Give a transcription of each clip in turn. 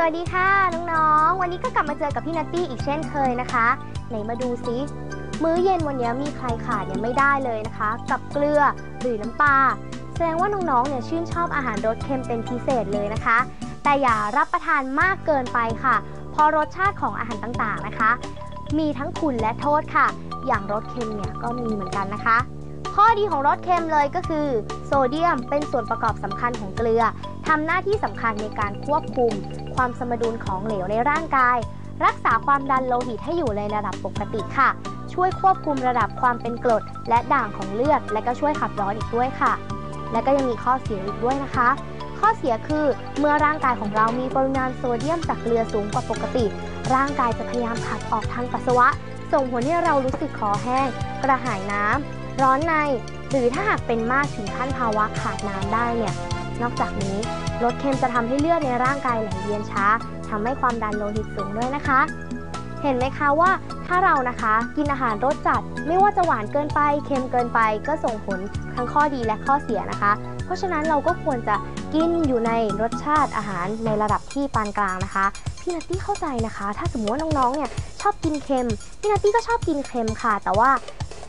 สวัสดีค่ะน้องๆ วันนี้ก็กลับมาเจอกับพี่นัตตี้อีกเช่นเคยนะคะ ไหนมาดูซิ มื้อเย็นวันนี้มีใครขาดเนี่ยไม่ได้เลยนะคะ กับเกลือหรือน้ำปลา แสดงว่าน้องๆ เนี่ยชื่นชอบอาหารรสเค็มเป็นพิเศษเลยนะคะ แต่อย่ารับประทานมากเกินไปค่ะ เพราะรสชาติของอาหารต่างๆ นะคะ มีทั้งคุณและโทษค่ะ อย่างรสเค็มเนี่ยก็มีเหมือนกันนะคะ ข้อดีของรสเค็มเลยก็คือ โซเดียมเป็นส่วนประกอบสำคัญของเกลือทำหน้าที่สำคัญในการควบคุม ความสมดุลของเหลวในร่างกาย รักษาความดันโลหิตให้อยู่ในระดับปกติค่ะ ช่วยควบคุมระดับความเป็นกรด และด่างของเลือด และก็ช่วยขับร้อนอีกด้วยค่ะ และก็ยังมีข้อเสียอีกด้วยนะคะ ข้อเสียคือเมื่อร่างกายของเรามีปริมาณโซเดียมจากเกลือสูงกว่าปกติ ร่างกายจะพยายามขับออกทางปัสสาวะ ส่งผลให้เรารู้สึกคอแห้ง กระหายน้ำร้อนใน หรือถ้าหากเป็นมากถึงขั้นภาวะขาดน้ำได้เนี่ย นอกจากนี้รสเค็มจะทำให้เลือดในร่างกายไหลเวียนช้าทำให้ความดันโลหิตสูงด้วยนะคะ เห็นไหมคะว่าถ้าเรานะคะกินอาหารรสจัด ไม่ว่าจะหวานเกินไปเค็มเกินไป ก็ส่งผลทั้งข้อดีและข้อเสียนะคะ เพราะฉะนั้นเราก็ควรจะกินอยู่ในรสชาติอาหารในระดับที่ปานกลางนะคะพี่นัตตี้เข้าใจนะคะ ถ้าสมมติว่าน้องๆเนี่ยชอบกินเค็มพี่นัตตี้ก็ชอบกินเค็มค่ะ แต่ว่า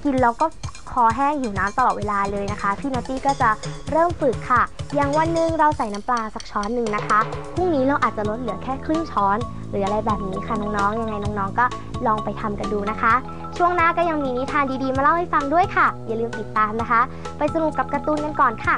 กินแล้วก็ คอแห้งหิวน้ำตลอดเวลาเลยนะคะ พี่นัตตี้ก็จะเริ่มฝึกค่ะ อย่างวันหนึ่งเราใส่น้ำปลาสักช้อนหนึ่งนะคะพรุ่งนี้เราอาจจะลดเหลือแค่ครึ่งช้อน หรืออะไรแบบนี้ค่ะน้องๆยังไงน้องๆก็ลองไปทำกันดูนะคะ ช่วงหน้าก็ยังมีนิทานดีๆ มาเล่าให้ฟังด้วยค่ะ อย่าลืมติดตามนะคะ ไปสนุกกับการ์ตูนกันก่อนค่ะ